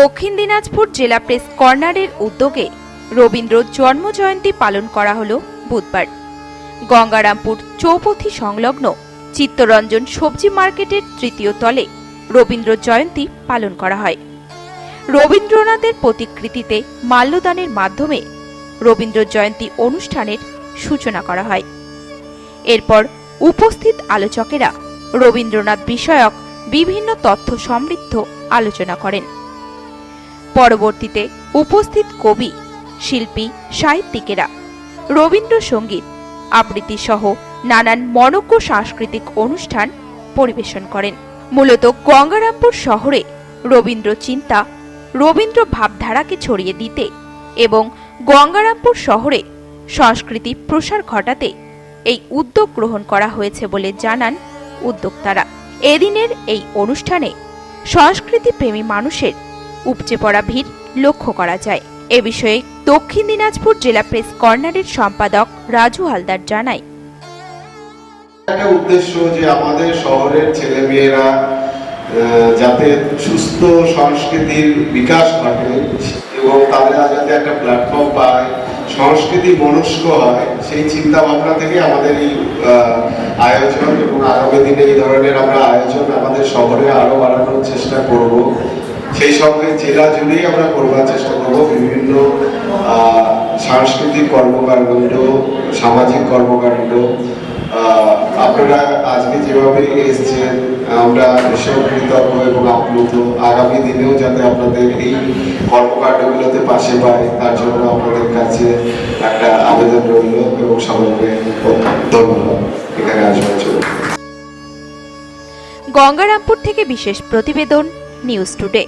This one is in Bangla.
দক্ষিণ দিনাজপুর জেলা প্রেস কর্নারের উদ্যোগে রবীন্দ্র জন্মজয়ন্তী পালন করা হল বুধবার। গঙ্গারামপুর চৌপথি সংলগ্ন চিত্তরঞ্জন সবজি মার্কেটের তৃতীয় তলে রবীন্দ্র জয়ন্তী পালন করা হয়। রবীন্দ্রনাথের প্রতিকৃতিতে মাল্যদানের মাধ্যমে রবীন্দ্র জয়ন্তী অনুষ্ঠানের সূচনা করা হয়। এরপর উপস্থিত আলোচকেরা রবীন্দ্রনাথ বিষয়ক বিভিন্ন তথ্য সমৃদ্ধ আলোচনা করেন। পরবর্তীতে উপস্থিত কবি, শিল্পী, সাহিত্যিকেরা, রবীন্দ্রসঙ্গীত আবৃত্তি সহ নানান মনজ্ঞ সাংস্কৃতিক অনুষ্ঠান পরিবেশন করেন। মূলত গঙ্গারামপুর শহরে রবীন্দ্র চিন্তা, রবীন্দ্র ভাবধারাকে ছড়িয়ে দিতে এবং গঙ্গারামপুর শহরে সংস্কৃতি প্রসার ঘটাতে এই উদ্যোগ গ্রহণ করা হয়েছে বলে জানান উদ্যোক্তারা। এদিনের এই অনুষ্ঠানে সংস্কৃতি প্রেমী মানুষের উপচে পড়া ভিড় লক্ষ্য করা যায়। এ বিষয়ে দক্ষিণ দিনাজপুর জেলা প্রেস কর্নারের সম্পাদক রাজু হালদার জানায়। একটা উদ্দেশ্য যে আমাদের শহরের ছেলে মেয়েরা যাতে সুস্থ সংস্কৃতির বিকাশ ঘটে এবং তারা যাতে একটা প্ল্যাটফর্ম পায়, সংস্কৃতি মনস্ক হয়, সেই চিন্তা ভাবনা থেকে আমাদের এই আয়োজন এবং আগামী দিনে এই ধরনের আমরা আয়োজন আমাদের শহরে আরও বাড়ানোর চেষ্টা করব। সেই সঙ্গে জেলা জুড়েই আমরা করবার চেষ্টা করব। বিভিন্ন সাংস্কৃতিক কর্মকাণ্ড, সামাজিক কর্মকাণ্ড। আপনারা আজকে যেভাবে এসছেন, আমরা ভীষণ কৃতজ্ঞ এবং আপ্লুত। আগামী দিনেও যাতে আপনাদের এই কর্মকাণ্ডগুলোতে পাশে পায়, তার জন্য আপনাদের কাছে একটা আবেদন রইল এবং সবাইকে ধন্যবাদ। এখানে আসবার জন্য। গঙ্গারামপুর থেকে বিশেষ প্রতিবেদন, নিউজ টুডে।